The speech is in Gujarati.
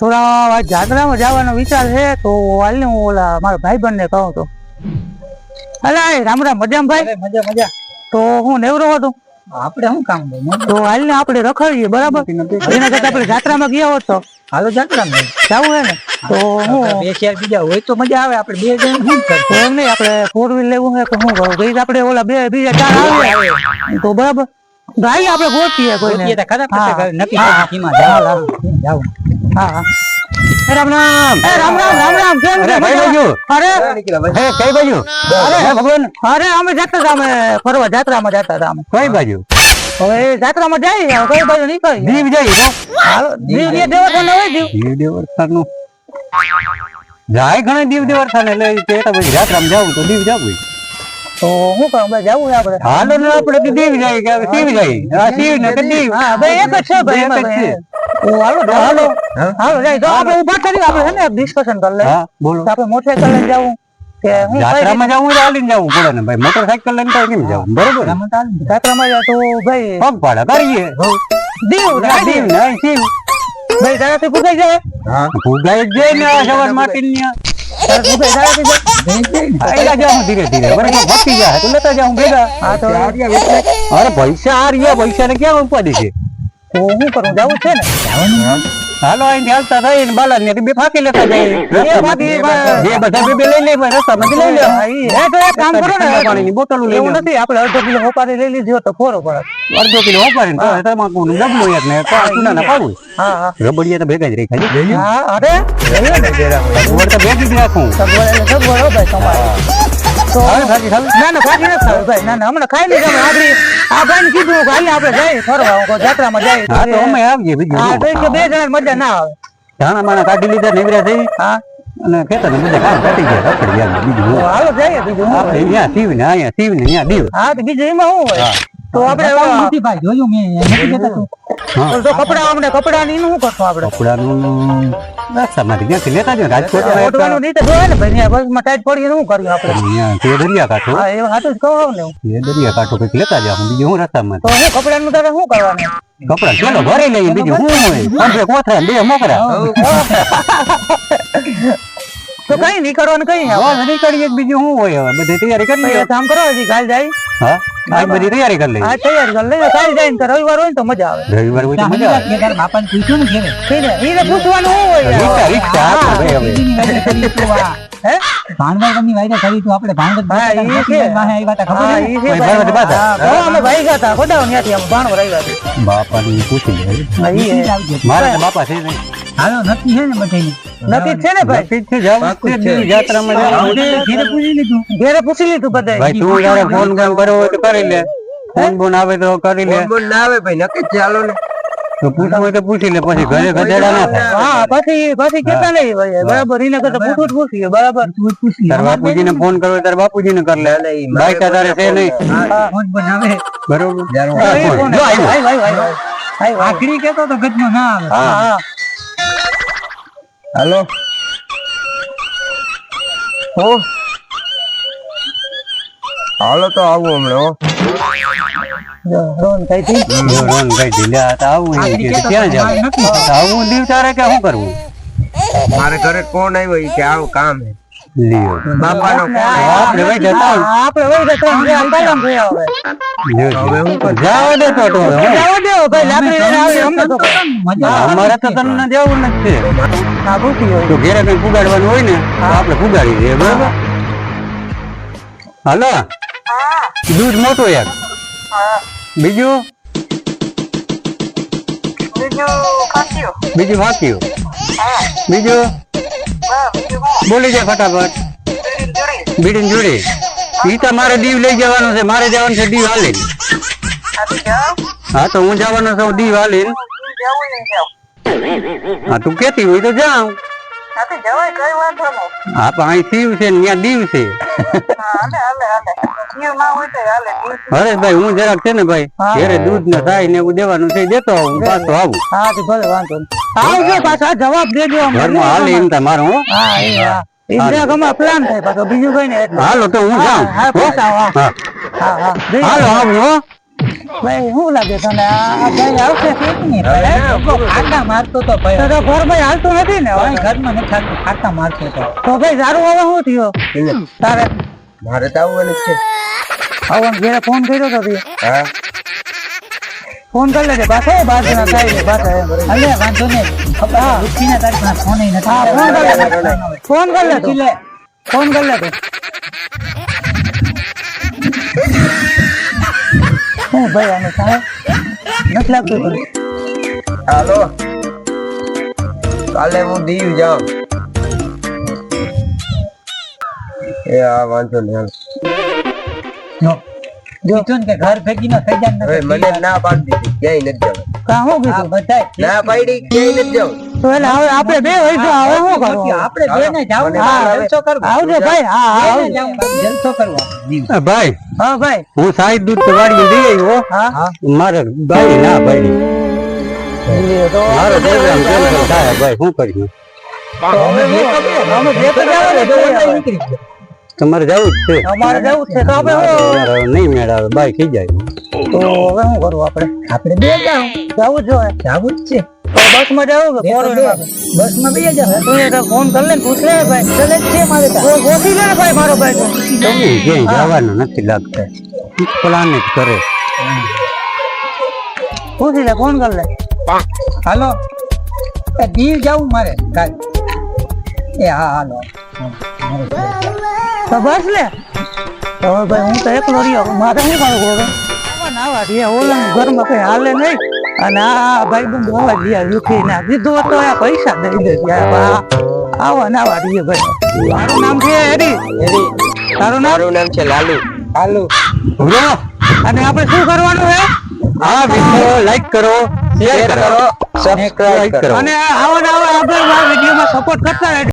થોડા જાત્રામાં જવાનો વિચાર છે તો હાલ ને હું ઓલા મારા ભાઈ બંને કહું તો અલા રામ રામ મજામ ભાઈ? મજા મજા. તો હું નેવરો હતો. આપણે શું કામ તો હાલ ને આપણે રખડીએ બરાબર? એના કરતા આપણે જાત્રામાં ગયા હોત તો. હાલો જાત્રા ને જવું હે ને? તો હું બે ચાર બીજા હોય તો મજા આવે. આપણે બે જણ શું કરશું? એમ નહીં આપણે ફોર વ્હીલ લેવું હે તો શું કરું? ગઈ આપણે ઓલા બે બીજા ચાર આવે. તો બરાબર. તો આપડે આપણે ગોતીએ કોઈને. ખરા નક્કી જાવ જાવ. હા. રામ રામ. એ રામ રામ રામ રામ. કેમ અરે કઈ બાજુ? અરે. હે કઈ બાજુ? હે ભગવાન. અરે અમે જતા હતા અમે ફરવા જાત્રામાં જતા હતા અમે. કઈ બાજુ? હવે જાત્રામાં જઈએ કઈ બાજુ નીકળી દીવ જાય તો હાલો દીવ ને દેવતા હોય દીવ. દીવ દેવસ્થાનનું જાય ઘણા દીવ દેવસ્થાન એટલે પેટા પછી યાત્રામાં જાવું તો દીવ જાવું તો હું કહું ભાઈ જવું આપણે. હાલો આપણે દીવ જાય કે શિવ જાય. શિવ ને દીવ. હા ભાઈ એક જ છે ભાઈ એક જ છે. ભાઈ. ઓ, હાલો તો હાલો. હાલો જાય તો આપણે ઊભા કરી આપણે છે ને ડિસ્કશન કરી લઈએ. હા બોલો. તો આપણે મોટરસાઇકલ લઈને જવું કે હું કઈ યાત્રામાં જવું તો હાલીને જવું પડે ને ભાઈ. મોટરસાઇકલ લઈને તો કેમ જવું? બરોબર ને? રીતે જાત્રામાં જાય તો ભાઈ પગ ભાડા કરીએ દીવ આ દીવ ને આ શિવ ભાઈ તારાથી પૂછાઈ જાય? ભૂગાઈ જ જાય ને આ સવાર માટી ને તારાથી પૂછાય તારાથી જાય? આયલા જાઉં ધીરે ધીરે. બરાબર ભટકી જાય તો લેતા જાઉં ભેગા. હા તો અરે પૈસા આ રહ્યા પૈસા ને ક્યાં ઉપાડી છે? હું કરું? જવું છે ને? હાલો અહીંથી હાલતા થઈ ને બાલા ને બે ફાકી લેતા જાય. બે બધા બે લઈ લે રસ્તામાંથી લઈ લે. એ તો એક કામ કરો ને. પાણી ની બોટલ લેવું નથી આપણે અડધો કિલો હોપારી લઈ લીધી તો ફોરો પડે. અડધો કિલો હોપારી નું ડબલું એક ને ચૂના ના પાડું. રબડિયા તો ભેગા જ રહી ખાલી. હા અરે? ભેગી જ રાખું. ભાઈ તમારે. ના ના ભાજી નથી ખાવી ભાઈ. ના ના હમણાં ખાઈ લીધું અમે આ ભાઈ કીધું કે આપણે જઈએ ફરવા જાત્રામાં જઈએ. હા તો અમે આવીએ બીજું બે જણા મજા ના આવે. ધાણા માણા કાઢી લીધા નીકળ્યા થઈ. હા. અને ખેતર બધા કામ કાઢી ગયા રખડી ગયા બીજું હાલો જઈએ બીજું આપણે અહીંયા શિવ ને અહીંયા ને અહીંયા દીવ. હા તો બીજું એમાં શું હોય. તો આપણે ભાઈ જોયું મેં નથી તું કપડા અમને કપડા ની શું કરશું આપણે? કપડાનું રસ્તામાંથી ક્યાંથી લેતા જ રાજકોટ ઓટવાનું રીતે જોવે ને ભાઈ ત્યાં બસમાં ટાઈટ પડી શું કર્યું આપણે? તે દરિયા કાંઠો હા એવું હાથું જ કહું ને એ દરિયા કાંઠો કંઈક લેતા જાવ બીજું હું રસ્તામાં તો હું કપડાનું તારે શું કરવાનું? કપડા ચાલો ભરી લઈએ બીજું શું હોય? પંપે બે મોકરા તો કઈ નહીં કરવાનું કઈ નહીં. બસ નીકળીએ બીજું શું હોય હવે? બધી તૈયારી કરી લઈએ. કામ કરો હજી કાલ જાય. હા? આજ બધી તૈયારી કરી લઈએ. હા તૈયાર કરી લઈએ. કાલ જાય તો રવિવાર હોય તો મજા આવે. રવિવાર હોય તો મજા આવે તારા બાપાને પૂછ્યું ને ઘેરે એને પૂછવાનું શું હોય રિક્ષા રિક્ષા આપો ભાઈ હવે વાયદે કરી તું આપણે હા, વાહે ખબર હા, છે. હા, અમે ગયા હતા. ભાણવડ આવ્યા બાપાની પૂછી લે. મારા બાપા છે નહીં. હાલો નક્કી છે ને બધાયનું. નક્કી છે ને ભાઈ? જ છે જાવ. યાત્રામાં જાવ ઘેરે પૂછી લીધું. ઘેરે પૂછી લીધું બધાય. ભાઈ તું તારે ફોન કામ કરવો હોય તો કરી લે. ફોન બોન આવે તો કરી લે. ના આવે ભાઈ નક્કી ચાલો ને. તો પૂછવું હોય તો પૂછી લે પછી ઘરે ગધેડા ના થાય. હા પછી પછી કેતા નહીં ભાઈ બરાબર. એને કરતા પૂછવું પૂછીએ બરાબર. પૂછી તાર બાપુજીને ફોન કરવો તાર બાપુજીને કર લે. બાઈક તારે છે નહીં. ફોન બરોબર. જો કેતો તો ગજમાં ના આવે. હા હા. હાલો હો હાલો તો આવું હમણાં હો જો, કઈ થી રોન ભાઈ ઢીલા હતા આવું એ કે ક્યાં જાવ આવું દીવ તારે કે શું કરવું મારે ઘરે કોણ આવ્યો એ કે આવું કામ હે લ્યો. બાપાનો આપણે ભાઈ જતા. આપણે વહી જતા હવે આ કલમ થયા હવે જો, જાવા દે તો તો જાવ દે ભાઈ. લાકડી લઈને આવી અમને તો મજા અમારે તો તમને જવું નથી. ભૂખી હોય. તો ઘેરે કઈ પુગાડવાનું હોય ને આપણે પુગાડી દઈએ બરાબર? હાલો. દૂધ મોટું યાર. બીજું? બીજું ફાક્યું બીજું? બોલી જાય ફટાફટ. બીડી જોડી. ઈ તો મારે દીવ લઈ જવાનો છે. મારે જવાનું છે દીવ હાલે હા તો હું જવાનો છું દીવ હાલી હા તું કેતી હોય તો જાઉં. હા પણ અહીં શિવ છે ને ત્યાં દીવ છે. હરેશભાઈ હું જરાક છે ને ભાઈ ઘેરે દૂધ ને થાય ને એવું દેવાનું છે દેતો આવું પાછો આવું. હા તે ભલે વાંધો આવજો પાછા જવાબ દેજો. ઘરમાં હાલે એમ તમારું હો. પ્લાન થાય પાછો બીજું કઈ નહીં હાલો તો હું હા, જાઉં. હા, હો? પાછા આવો. હા હા હા. જઈ હાલો આવું હો. ભાઈ શું લાગે તને? આ ભાઈ આવશે કે નહીં? હે? ખાટા મારતો તો ભાઈ. તો ઘર ભાઈ હાલતું નથી ને? ભાઈ ઘરમાં નથી હાલતું, ખાટા મારતો તો. તો ભાઈ સારું હવે શું થયો? તારે મારે તો આવવાનું છે. ઘેરે ફોન કર્યો તો તે. હા. ફોન કરી લેજે પાછો બાર જણા થાય છે અલે વાંધો નહીં. ખબર છે, તારી પાસે ફોન નથી. હા ફોન કરી લે ફોન કરી લે તું. લે. ફોન કરી લે તું ભાઈ આને સાહેબ નથી લાગતું તને? હાલો. કાલે હું દીવ જાઉં. એ આ વાંધો નહીં હાલ. જો. કીધું કે ઘર ભેગી ના થઈ જાય મને ના પાડી દીધી ક્યાંય નથી જવું. કા શું કીધું? બધાય ના પાડી ક્યાંય નથી જવું. તો હવે આપણે બે વૈસો હવે શું કરવું? આપણે બે ને જાવ મને હા, બોલાવે. જલસો કરવો. આવજો ભાઈ હા હા બે ને આવજો જલસો કરવો. આપણે, દીવ. અ, ભાઈ હા ભાઈ. હું સાહેબ દૂધ વાળી દઈ આવ્યો. હા. મારે ભાઈ ના ભાઈ મારો પ્રોગ્રામ કેન્સલ થાય ભાઈ શું કર્યું તો અમે શું કરીએ? અમે બે તો જવાનું જ છે. નીકળી ગયા. તમારે જવું જ છે. અમારે જવું જ છે તો આપણે નહીં મેળ આવે થઈ જાય. તો હવે શું કરવું આપણે? આપણે બે જાવ જવું જોઈએ જાવું જ છે. તો બસમાં જાવ કે બે તો બે. ફોરવ્હીલમાં? બસમાં તું એક ફોન કરી લે પૂછ લે ભાઈ. ચલે છે મારે તો. લે ભાઈ મારો ભાઈ તો. જવાનું નથી લાગતા. પ્લાન જ કરે. પૂછી લે ફોન કર લે. હાલો. એ દીવ જાવું મારે. કાલ. એ હા હાલો. તો બસ લે. તો ભાઈ હું તો એકલો રહ્યો. મારે શું કરવું હવે? ના વાત એ ઓલા ઘરમાં કઈ હાલે નહીં. અને આ ભાઈ બંધ આવા રહ્યા લુખી ના દીધો તો આ પૈસા દઈ દે આવા ને રહ્યા ભાઈ. મારું નામ છે હેરી હેરી તારું નામ? મારું નામ છે લાલુ. લાલુ. ઉભરો. અને આપણે શું કરવાનું છે? આ વીડિયો લાઈક કરો શેર કરો કરો સબસ્ક્રાઇબ કરો કરો. અને આવો ને આવા આપણે આ વિડિયોમાં સપોર્ટ કરતા રહેજો.